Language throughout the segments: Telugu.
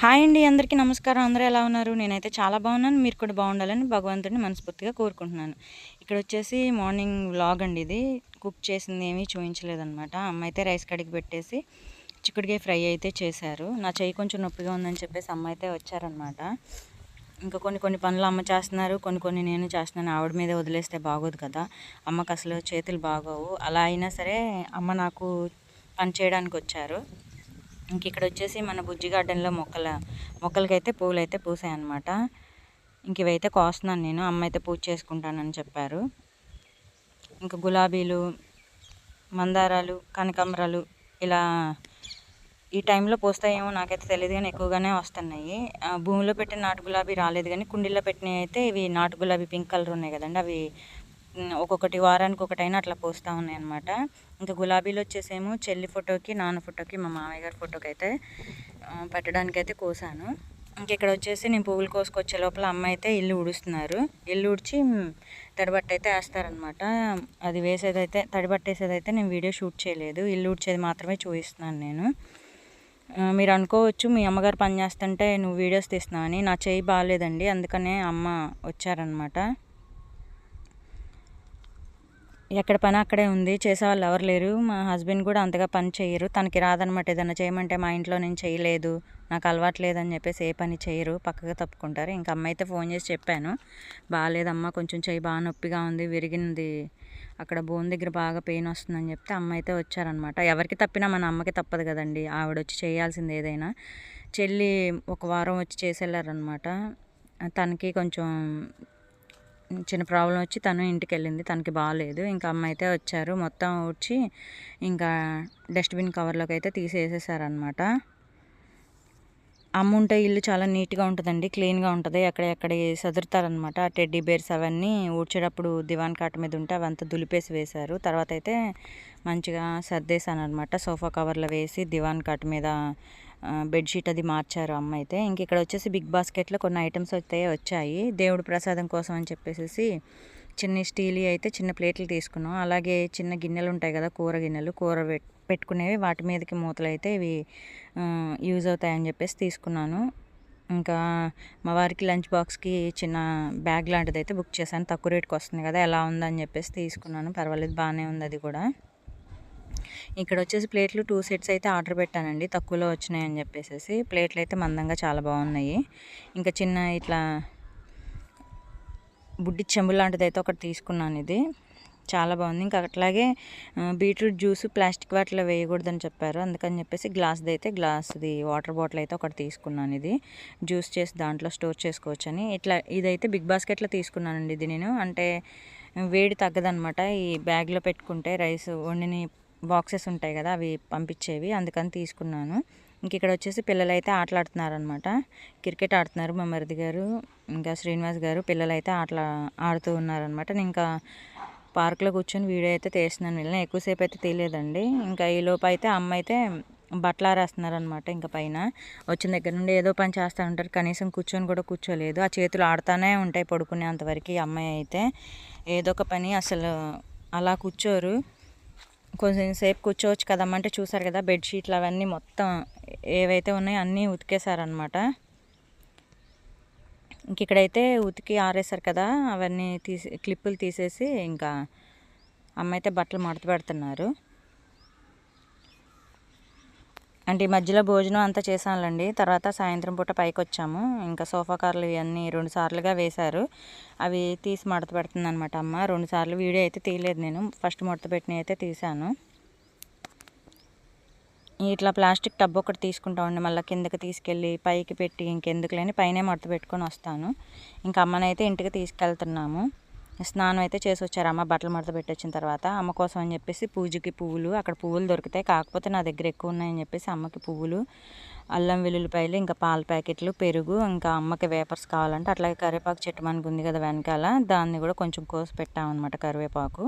హాయ్ అండి అందరికీ నమస్కారం. అందరూ ఎలా ఉన్నారు? నేనైతే చాలా బాగున్నాను. మీరు కూడా బాగుండాలని భగవంతుడిని మనస్ఫూర్తిగా కోరుకుంటున్నాను. ఇక్కడ వచ్చేసి మార్నింగ్ వ్లాగ్ అండి ఇది. కుక్ చేసింది ఏమీ చూపించలేదన్నమాట అమ్మ అయితే రైస్ కడిగి పెట్టేసి చిక్కుడికాయ ఫ్రై అయితే చేశారు. నా చెయ్యి కొంచెం నొప్పిగా ఉందని చెప్పేసి అమ్మ అయితే వచ్చారనమాట ఇంకా కొన్ని కొన్ని పనులు అమ్మ చేస్తున్నారు. కొన్ని కొన్ని నేను చేస్తున్నాను. ఆవిడ మీద వదిలేస్తే బాగోదు కదా. అమ్మకు అసలు చేతులు బాగోవు. అలా అయినా సరే అమ్మ నాకు పని చేయడానికి వచ్చారు. ఇంక ఇక్కడ వచ్చేసి మన బుజ్జి గార్డెన్లో మొక్కల మొక్కలకైతే పూలు అయితే పూసాయి అనమాట ఇంక ఇవైతే కోస్తున్నాను నేను అమ్మ అయితే పూజ చేసుకుంటానని చెప్పారు. ఇంకా గులాబీలు మందారాలు కనకాంబరాలు ఇలా ఈ టైంలో పోస్తాయేమో నాకైతే తెలియదు కానీ ఎక్కువగానే వస్తున్నాయి. ఆ, భూమిలో పెట్టిన నాటు గులాబీ రాలేదు కానీ కుండీలో పెట్టినవి అయితే ఇవి నాటు గులాబీ పింక్ కలర్ ఉన్నాయి కదండి అవి ఒక్కొక్కటి వారానికి ఒకటైనా అట్లా పోస్తూ ఉన్నాయి అనమాట ఇంకా గులాబీలు వచ్చేసేమో చెల్లి ఫోటోకి నాన్న ఫోటోకి మా మామయ్య గారి ఫోటోకి అయితే పెట్టడానికి అయితే కోసాను. ఇంక ఇక్కడ వచ్చేసి నేను పువ్వులు కోసుకొచ్చే లోపల అమ్మ అయితే ఇల్లు ఉడుస్తున్నారు ఇల్లు ఉడిచి తడిబట్ట అయితే వేస్తారనమాట అది వేసేదైతే తడిబట్టేసేదైతే నేను వీడియో షూట్ చేయలేదు. ఇల్లు ఉడిచేది మాత్రమే చూపిస్తున్నాను నేను. మీరు అనుకోవచ్చు మీ అమ్మగారు పని చేస్తుంటే నువ్వు వీడియోస్ తీస్తున్నావు అని నా చేయి బాగాలేదండి అందుకనే అమ్మ వచ్చారనమాట ఎక్కడ పని అక్కడే ఉంది. చేసేవాళ్ళు ఎవరు లేరు. మా హస్బెండ్ కూడా అంతగా పని చేయరు. తనకి రాదనమాట ఏదైనా చేయమంటే మా ఇంట్లో నేను చేయలేదు. నాకు అలవాటు లేదని చెప్పేసి ఏ పని చేయరు. పక్కగా తప్పుకుంటారు. ఇంకా అమ్మ అయితే ఫోన్ చేసి చెప్పాను. బాగాలేదమ్మా కొంచెం చెయ్యి బాగా నొప్పిగా ఉంది విరిగింది. అక్కడ బోన్ దగ్గర బాగా పెయిన్ వస్తుందని చెప్తే అమ్మ అయితే వచ్చారనమాట ఎవరికి తప్పినా మన అమ్మకి తప్పదు కదండి. ఆవిడ వచ్చి చేయాల్సింది ఏదైనా. చెల్లి ఒక వారం వచ్చి చేసేళ్ళారనమాట తనకి కొంచెం చిన్న ప్రాబ్లం వచ్చి తను ఇంటికి వెళ్ళింది తనకి బాగాలేదు ఇంకా అమ్మ అయితే వచ్చారు. మొత్తం ఊడ్చి ఇంకా డస్ట్బిన్ కవర్లోకి అయితే తీసేసేసారనమాట అమ్మ ఉంటే ఇల్లు చాలా నీట్గా ఉంటుందండి. క్లీన్గా ఉంటుంది. ఎక్కడెక్కడ సదురుతారనమాట ఆ టెడ్డీ బేర్స్ అవన్నీ ఊడ్చేటప్పుడు దివాన్ కాట మీద ఉంటే అవంతా దులిపేసి వేశారు. తర్వాత అయితే మంచిగా సర్దేశాను అనమాట సోఫా కవర్లో వేసి దివాన్ కాట మీద బెడ్షీట్ అది మార్చారు అమ్మ అయితే ఇంక ఇక్కడ వచ్చేసి బిగ్ బాస్కెట్లో కొన్ని ఐటమ్స్ అయితే వచ్చాయి. దేవుడి ప్రసాదం కోసం అని చెప్పేసి చిన్న స్టీల్ అయితే చిన్న ప్లేట్లు తీసుకున్నాం. అలాగే చిన్న గిన్నెలు ఉంటాయి కదా కూర గిన్నెలు కూర పెట్టుకునేవి వాటి మీదకి మూతలు అయితే ఇవి యూజ్ అవుతాయని చెప్పేసి తీసుకున్నాను. ఇంకా మా వారికి లంచ్ బాక్స్కి చిన్న బ్యాగ్ లాంటిది అయితే బుక్ చేశాను. తక్కువ రేట్కి వస్తుంది కదా ఎలా ఉందని చెప్పేసి తీసుకున్నాను. పర్వాలేదు బాగానే ఉంది అది కూడా. ఇక్కడ వచ్చేసి ప్లేట్లు టూ సెట్స్ అయితే ఆర్డర్ పెట్టానండి. తక్కువలో వచ్చినాయని చెప్పేసి ప్లేట్లు అయితే మందంగా చాలా బాగున్నాయి. ఇంకా చిన్న ఇట్లా బుడ్డి చెంబు లాంటిది అయితే ఒకటి తీసుకున్నాను ఇది. చాలా బాగుంది. ఇంకా అట్లాగే బీట్రూట్ జ్యూస్ ప్లాస్టిక్ వాటిలో వేయకూడదని చెప్పారు. అందుకని చెప్పేసి గ్లాస్ది అయితే గ్లాస్ది వాటర్ బాటిల్ అయితే ఒకటి తీసుకున్నాను ఇది. జ్యూస్ చేసి దాంట్లో స్టోర్ చేసుకోవచ్చని. ఇట్లా ఇదైతే బిగ్ బాస్కెట్లో తీసుకున్నానండి ఇది నేను. అంటే వేడి తగ్గదనమాట. ఈ బ్యాగ్లో పెట్టుకుంటే రైస్ వండిని బాక్సెస్ ఉంటాయి కదా అవి పంపించేవి. అందుకని తీసుకున్నాను. ఇంక ఇక్కడ వచ్చేసి పిల్లలు అయితే ఆటలాడుతున్నారనమాట క్రికెట్ ఆడుతున్నారు మా మరిది గారు ఇంకా శ్రీనివాస్ గారు. పిల్లలు అయితే ఆటలు ఆడుతూ ఉన్నారనమాట నేను ఇంకా పార్క్లో కూర్చొని వీడియో అయితే తీస్తున్నాను. వీళ్ళని ఎక్కువసేపు అయితే తీయలేదండి. ఇంకా ఈ లోపు అయితే అమ్మ అయితే బట్టలు ఆరేస్తున్నారనమాట ఇంకా పైన. వచ్చిన దగ్గర నుండి ఏదో పని చేస్తూ ఉంటారు. కనీసం కూర్చొని కూడా కూర్చోలేదు. ఆ చేతులు ఆడుతూనే ఉంటాయి పడుకునేంతవరకు ఈ అమ్మాయి అయితే. ఏదో ఒక పని అసలు అలా కూర్చోరు. కొంచెం సేపు కూర్చోవచ్చు కదమ్మంటే చూసారు కదా బెడ్షీట్లు అవన్నీ మొత్తం ఏవైతే ఉన్నాయో అన్నీ ఉతికేశారనమాట ఇంక ఇక్కడైతే ఉతికి ఆరేశారు కదా అవన్నీ తీసి క్లిప్పులు తీసేసి ఇంకా అమ్మ అయితే బట్టలు మడత పెడుతున్నారు. అంటే ఈ మధ్యలో భోజనం అంతా చేసానులేండి తర్వాత సాయంత్రం పూట పైకి వచ్చాము ఇంకా సోఫా కార్లు ఇవన్నీ రెండు సార్లుగా వేశారు. అవి తీసి మడత పెడుతుంది అనమాట అమ్మ. రెండు సార్లు వీడియో అయితే తీయలేదు నేను. ఫస్ట్ మడత పెట్టినవి అయితే తీసాను ఇట్లా ప్లాస్టిక్ టబ్ ఒకటి తీసుకుంటామండి మళ్ళీ కిందకి తీసుకెళ్ళి పైకి పెట్టి ఇంకెందుకు లేని పైనే మడత పెట్టుకొని వస్తాను. ఇంకా అమ్మనైతే ఇంటికి తీసుకెళ్తున్నాము. స్నానం అయితే చేసి వచ్చారు అమ్మ బట్టలు మడత పెట్టి వచ్చిన తర్వాత అమ్మ కోసం అని చెప్పేసి పూజకి పువ్వులు అక్కడ పువ్వులు దొరుకుతాయి. కాకపోతే నా దగ్గర ఎక్కువ ఉన్నాయని చెప్పేసి అమ్మకి పువ్వులు అల్లం వెల్లుల్లిపాయలు ఇంకా పాల ప్యాకెట్లు పెరుగు ఇంకా అమ్మకి వేపర్స్ కావాలంటే అట్లాగే కరివేపాకు చెట్టు మనకు ఉంది కదా వెనకాల దాన్ని కూడా కొంచెం కోసి పెట్టామన్నమాట కరివేపాకు.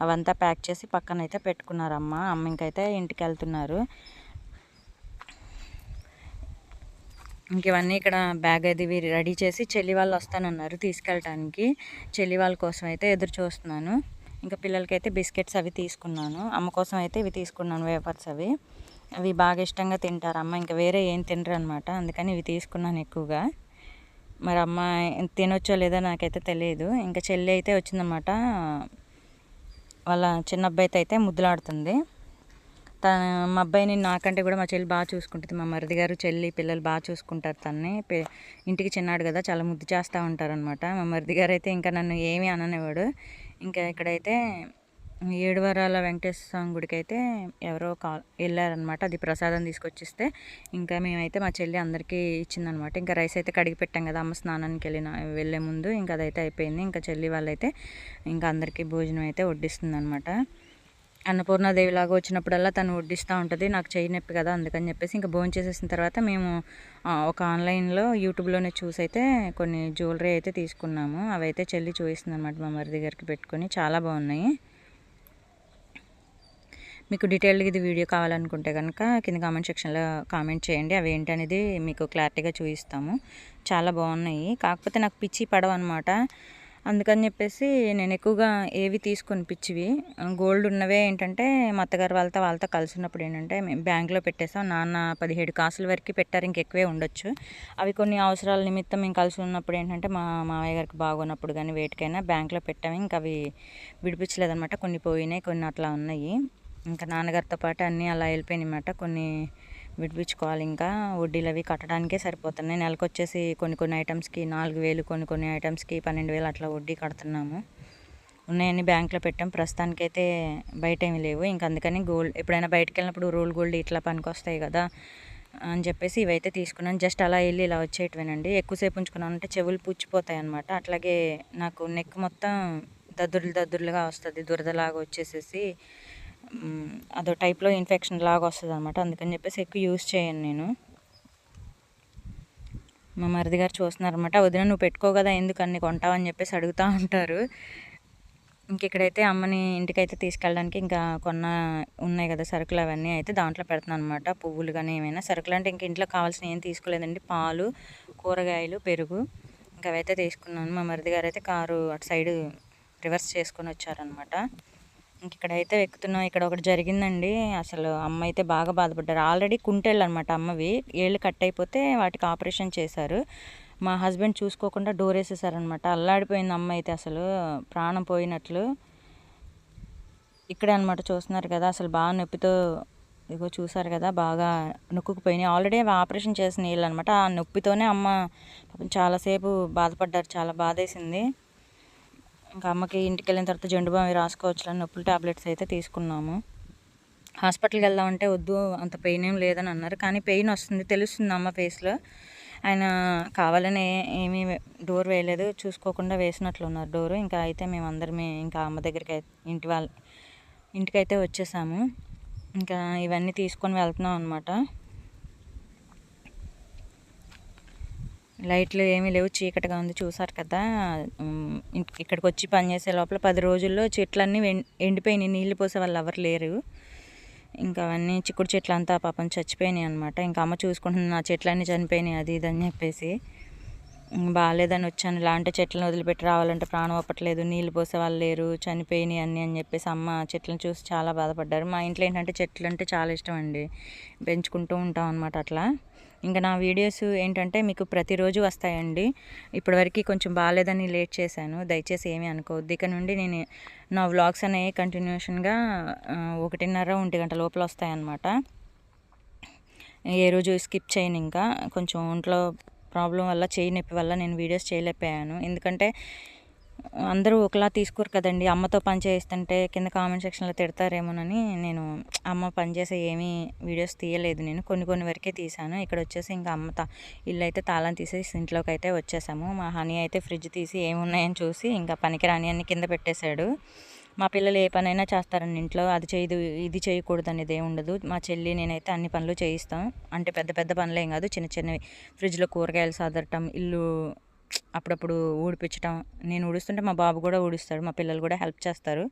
అవంతా ప్యాక్ చేసి పక్కన అయితే పెట్టుకున్నారు అమ్మ అమ్మ ఇంకైతే ఇంటికి వెళ్తున్నారు ఇంక ఇవన్నీ ఇక్కడ బ్యాగ్ అది రెడీ చేసి చెల్లి వాళ్ళు వస్తానన్నారు తీసుకెళ్ళటానికి. చెల్లి వాళ్ళ కోసం అయితే ఎదురు చూస్తున్నాను. ఇంకా పిల్లలకైతే బిస్కెట్స్ అవి తీసుకున్నాను. అమ్మ కోసం అయితే ఇవి తీసుకున్నాను వేపర్స్ అవి. అవి బాగా ఇష్టంగా తింటారు అమ్మ. ఇంకా వేరే ఏం తినరు అనమాట అందుకని ఇవి తీసుకున్నాను ఎక్కువగా. మరి అమ్మ తినొచ్చో లేదో నాకైతే తెలియదు. ఇంకా చెల్లి అయితే వచ్చిందన్నమాట. వాళ్ళ చిన్న అబ్బాయితో అయితే ముద్దులాడుతుంది. తన మా అబ్బాయిని నాకంటే కూడా మా చెల్లి బాగా చూసుకుంటుంది. మా మరిది గారు చెల్లి పిల్లలు బాగా చూసుకుంటారు తన్ని. ఇంటికి చిన్నాడు కదా చాలా ముద్దు చేస్తూ ఉంటారనమాట మా మరిది గారు అయితే ఇంకా నన్ను ఏమీ అననేవాడు ఇంకా ఇక్కడైతే ఏడు వారాల వెంకటేశ్వర స్వామి గుడికి అయితే ఎవరో కా వెళ్ళారనమాట అది ప్రసాదం తీసుకొచ్చిస్తే ఇంకా మేమైతే మా చెల్లి అందరికీ ఇచ్చిందనమాట ఇంకా రైస్ అయితే కడిగి పెట్టాం కదా అమ్మ స్నానానికి వెళ్ళిన వెళ్ళే ముందు. ఇంకా అదైతే అయిపోయింది. ఇంకా చెల్లి వాళ్ళైతే ఇంకా అందరికీ భోజనం అయితే వడ్డిస్తుంది అన్నపూర్ణాదేవిలాగా లాగా వచ్చినప్పుడల్లా తను వడ్డిస్తూ ఉంటుంది నాకు చేయి నొప్పి కదా అందుకని చెప్పేసి ఇంకా భోజనం చేసేసిన తర్వాత మేము ఒక ఆన్లైన్లో యూట్యూబ్లోనే చూసి అయితే కొన్ని జ్యువెలరీ అయితే తీసుకున్నాము. అవి అయితే చెల్లి చూపిస్తుంది అనమాట మా మరిది గారికి పెట్టుకొని. చాలా బాగున్నాయి. మీకు డీటెయిల్గా ఇది వీడియో కావాలనుకుంటే కనుక కింద కామెంట్ సెక్షన్లో కామెంట్ చేయండి. అవి ఏంటనేది మీకు క్లారిటీగా చూపిస్తాము. చాలా బాగున్నాయి. కాకపోతే నాకు పిచ్చి పడవ అనమాట అందుకని చెప్పేసి నేను ఎక్కువగా ఏవి తీసుకొని పిచ్చివి. గోల్డ్ ఉన్నవే ఏంటంటే మా అత్తగారు వాళ్ళతో వాళ్ళతో కలిసి ఉన్నప్పుడు ఏంటంటే మేము బ్యాంక్లో పెట్టేసాం నాన్న పదిహేడు కాసుల వరకు పెట్టారు ఇంకెక్కువే ఉండొచ్చు. అవి కొన్ని అవసరాల నిమిత్తం మేము కలిసి ఉన్నప్పుడు ఏంటంటే మా మామయ్య గారికి బాగున్నప్పుడు కానీ వేటికైనా బ్యాంక్లో పెట్టాము ఇంకా అవి విడిపించలేదన్నమాట. కొన్ని పోయినాయి కొన్ని అట్లా ఉన్నాయి. ఇంకా నాన్నగారితో పాటు అన్నీ అలా వెళ్ళిపోయినాయి అన్నమాట. కొన్ని విడిపించుకోవాలి ఇంకా వడ్డీలు అవి కట్టడానికే సరిపోతున్నాయి. నెలకు వచ్చేసి కొన్ని కొన్ని ఐటమ్స్కి నాలుగు వేలు కొన్ని కొన్ని ఐటమ్స్కి పన్నెండు వేలు అట్లా వడ్డీ కడుతున్నాము. ఉన్నాయని బ్యాంక్లో పెట్టాం. ప్రస్తుతానికైతే బయట ఏమి లేవు. ఇంకా అందుకని గోల్డ్ ఎప్పుడైనా బయటకు వెళ్ళినప్పుడు రోల్ గోల్డ్ ఇట్లా పనికొస్తాయి కదా అని చెప్పేసి ఇవైతే తీసుకున్నాను జస్ట్ అలా వెళ్ళి ఇలా వచ్చేటివేనండి. ఎక్కువసేపు ఉంచుకున్నాను అంటే చెవులు పుచ్చిపోతాయి అనమాట అట్లాగే నాకు నెక్ మొత్తం దద్దుర్లు దద్దుర్లుగా వస్తుంది. దురదలాగా వచ్చేసేసి అదో టైప్లో ఇన్ఫెక్షన్ లాగా వస్తుంది అనమాట. అందుకని చెప్పేసి ఎక్కువ యూస్ చేయను నేను. మా మరిది గారు చూస్తున్నారనమాట వదిన నువ్వు పెట్టుకో కదా ఎందుకు అన్ని కొంటావని చెప్పేసి అడుగుతూ ఉంటారు. ఇంక ఇక్కడైతే అమ్మని ఇంటికైతే తీసుకెళ్ళడానికి ఇంకా కొన్న ఉన్నాయి కదా సరుకులు అవన్నీ అయితే దాంట్లో పెడుతున్నాను అనమాట. పువ్వులు కానీ ఏమైనా సరుకులు అంటే ఇంక ఇంట్లో కావాల్సిన ఏం తీసుకోలేదండి. పాలు కూరగాయలు పెరుగు ఇంకా అవైతే తీసుకున్నాను. మా మరిది గారు అయితే కారు అటు సైడ్ రివర్స్ చేసుకొని వచ్చారనమాట. ఇక్కడైతే ఎక్కుతున్నాం. ఇక్కడ ఒకటి జరిగిందండి. అసలు అమ్మ అయితే బాగా బాధపడ్డారు. ఆల్రెడీ కుంటేళ్ళు అనమాట అమ్మవి. ఏళ్ళు కట్ అయిపోతే వాటికి ఆపరేషన్ చేశారు. మా హస్బెండ్ చూసుకోకుండా డోర్ వేసేసారనమాట అల్లాడిపోయింది అమ్మ అయితే అసలు. ప్రాణం పోయినట్లు. ఇక్కడే అనమాట చూస్తున్నారు కదా. అసలు బాగా నొప్పితో ఇగో చూసారు కదా. బాగా నొక్కుకుపోయినాయి. ఆల్రెడీ ఆపరేషన్ చేసిన వీళ్ళు అనమాట ఆ నొప్పితోనే అమ్మ చాలాసేపు బాధపడ్డారు. చాలా బాధేసింది. ఇంకా అమ్మకి ఇంటికి వెళ్ళిన తర్వాత జండు బామి రాసుకోవచ్చు నొప్పులు టాబ్లెట్స్ అయితే తీసుకున్నాము. హాస్పిటల్కి వెళ్దామంటే వద్దు అంత పెయిన్ ఏం లేదని అన్నారు. కానీ పెయిన్ వస్తుంది తెలుస్తుంది అమ్మ ఫేస్లో. ఆయన కావాలని ఏమీ డోర్ వేయలేదు చూసుకోకుండా వేసినట్లు ఉన్నారు డోరు. ఇంకా అయితే మేమందరమే ఇంకా అమ్మ దగ్గరికి ఇంటి వాళ్ళ ఇంటికైతే వచ్చేసాము. ఇంకా ఇవన్నీ తీసుకొని వెళ్తున్నాం అనమాట లైట్లు ఏమీ లేవు చీకటిగా ఉంది చూసారు కదా. ఇక్కడికి వచ్చి పనిచేసే లోపల పది రోజుల్లో చెట్లన్నీ ఎండిపోయినాయి నీళ్ళు పోసే వాళ్ళు ఎవరు లేరు. ఇంకా అవన్నీ చిక్కుడు చెట్లు అంతా పాపం చచ్చిపోయినాయి అనమాట ఇంకా అమ్మ చూసుకుంటుంది నా చెట్లన్నీ చనిపోయినాయి అది ఇది అని చెప్పేసి. బాగాలేదని వచ్చాను. ఇలాంటి చెట్లను వదిలిపెట్టి రావాలంటే ప్రాణం ఒప్పట్లేదు నీళ్ళు పోసే వాళ్ళు లేరు చనిపోయినాయి అన్నీ అని చెప్పేసి అమ్మ చెట్లను చూసి చాలా బాధపడ్డారు. మా ఇంట్లో ఏంటంటే చెట్లు అంటే చాలా ఇష్టం అండి. పెంచుకుంటూ ఉంటాం అనమాట అట్లా. ఇంకా నా వీడియోస్ ఏంటంటే మీకు ప్రతిరోజు వస్తాయండి. ఇప్పటివరకు కొంచెం బాగాలేదని లేట్ చేశాను. దయచేసి ఏమీ అనుకోవద్దు. ఇక నుండి నేను నా వ్లాగ్స్ అనేవి కంటిన్యూషన్గా ఒకటిన్నర ఒంటి గంట లోపల వస్తాయన్నమాట. ఏ రోజు స్కిప్ చేయను ఇంకా. కొంచెం ఒంట్లో ప్రాబ్లం వల్ల చేయి నొప్పి వల్ల నేను వీడియోస్ చేయలేకపోయాను. ఎందుకంటే అందరూ ఒకలా తీసుకోరు కదండి. అమ్మతో పని చేస్తుంటే కింద కామెంట్ సెక్షన్లో తిడతారేమోనని నేను అమ్మ పని చేసే ఏమీ వీడియోస్ తీయలేదు నేను. కొన్ని కొన్ని వరకే తీసాను ఇక్కడ వచ్చేసి ఇంకా అమ్మ తా ఇల్లు అయితే తాళం తీసేసి ఇంట్లోకి అయితే వచ్చేసాము. మా హనీ అయితే ఫ్రిడ్జ్ తీసి ఏమున్నాయని చూసి ఇంకా పనికిరాని అన్ని కింద పెట్టేశాడు. మా పిల్లలు ఏ పనైనా చేస్తారండి ఇంట్లో. అది చేయదు ఇది చేయకూడదు అనేది ఏమి ఉండదు. మా చెల్లి నేనైతే అన్ని పనులు చేయిస్తాం. అంటే పెద్ద పెద్ద పనులు ఏం కాదు. చిన్న చిన్నవి. ఫ్రిడ్జ్లో కూరగాయలు సదరటం ఇల్లు అప్పుడప్పుడు ఊడిపించటం నేను ఊడుస్తుంటే మా బాబు కూడా ఊడుస్తాడు. మా పిల్లలు కూడా హెల్ప్ చేస్తారు.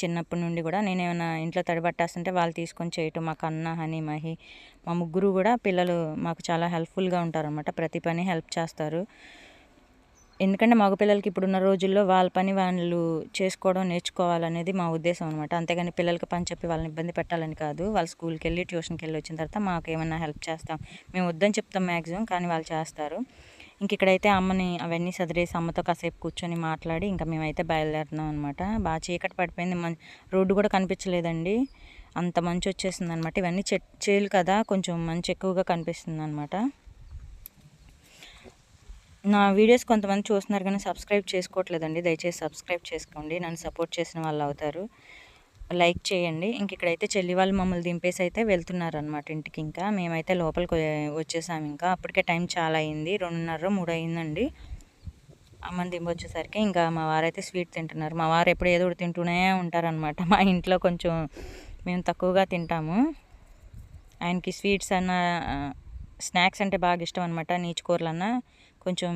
చిన్నప్పటి నుండి కూడా నేను ఏమైనా ఇంట్లో తడిపట్టేస్తుంటే వాళ్ళు తీసుకొని చేయటం మా కన్న హనీ మహి మా ముగ్గురు కూడా పిల్లలు మాకు చాలా హెల్ప్ఫుల్గా ఉంటారు అనమాట ప్రతి పని హెల్ప్ చేస్తారు. ఎందుకంటే మగపిల్లలకి ఇప్పుడున్న రోజుల్లో వాళ్ళ పని వాళ్ళు చేసుకోవడం నేర్చుకోవాలనేది మా ఉద్దేశం అనమాట అంతేగాని పిల్లలకి పని చెప్పి వాళ్ళని ఇబ్బంది పెట్టాలని కాదు. వాళ్ళు స్కూల్కి వెళ్ళి ట్యూషన్కి వెళ్ళి వచ్చిన తర్వాత మాకు ఏమైనా హెల్ప్ చేస్తాం. మేము వద్దని చెప్తాం మ్యాక్సిమం కానీ వాళ్ళు చేస్తారు. ఇంక ఇక్కడైతే అమ్మని అవన్నీ సదిరేసి అమ్మతో కాసేపు కూర్చొని మాట్లాడి ఇంకా మేమైతే బయలుదేరుతున్నాం అనమాట బాగా చీకటి పడిపోయింది. మం రోడ్డు కూడా కనిపించలేదండి. అంత మంచి వచ్చేసింది అనమాట ఇవన్నీ చె చేలు కదా కొంచెం మంచి ఎక్కువగా కనిపిస్తుంది అనమాట నా వీడియోస్ కొంతమంది చూస్తున్నారు కానీ సబ్స్క్రైబ్ చేసుకోవట్లేదండి. దయచేసి సబ్స్క్రైబ్ చేసుకోండి. నన్ను సపోర్ట్ చేసిన వాళ్ళు అవుతారు. లైక్ చేయండి. ఇంక ఇక్కడైతే చెల్లి వాళ్ళు మమ్మల్ని దింపేసి అయితే వెళ్తున్నారనమాట ఇంటికి ఇంకా. మేమైతే లోపలికి వచ్చేసాము ఇంకా. అప్పటికే టైం చాలా అయింది. రెండున్నర మూడు అయిందండి. అమ్మని దింపొచ్చేసరికి ఇంకా మా వారైతే స్వీట్ తింటున్నారు. మా వారు ఎప్పుడు ఏదో ఒకటి తింటూనే ఉంటారనమాట మా ఇంట్లో కొంచెం మేము తక్కువగా తింటాము. ఆయనకి స్వీట్స్ అన్న స్నాక్స్ అంటే బాగా ఇష్టం అనమాట నీచుకూరలన్నా కొంచెం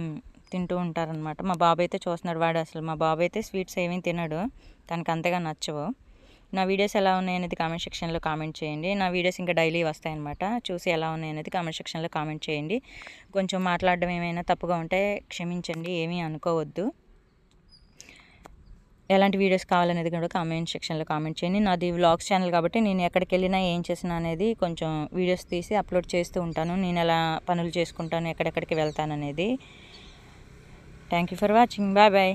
తింటూ ఉంటారనమాట మా బాబు అయితే చూస్తున్నాడు. వాడు అసలు మా బాబు అయితే స్వీట్స్ ఏమీ తినడు. తనకు అంతగా నచ్చవు. నా వీడియోస్ ఎలా ఉన్నాయి అనేది కామెంట్ సెక్షన్లో కామెంట్ చేయండి. నా వీడియోస్ ఇంకా డైలీ వస్తాయన్నమాట. చూసి ఎలా ఉన్నాయనేది కామెంట్ సెక్షన్లో కామెంట్ చేయండి. కొంచెం మాట్లాడడం ఏమైనా తప్పుగా ఉంటే క్షమించండి ఏమీ అనుకోవద్దు. ఎలాంటి వీడియోస్ కావాలనేది కూడా కామెంట్ సెక్షన్లో కామెంట్ చేయండి. నాది వ్లాగ్స్ ఛానల్ కాబట్టి నేను ఎక్కడికి వెళ్ళినా ఏం చేసినా అనేది కొంచెం వీడియోస్ తీసి అప్లోడ్ చేస్తూ ఉంటాను. నేను ఎలా పనులు చేసుకుంటాను ఎక్కడెక్కడికి వెళ్తాను అనేది thank you for watching. Bye bye.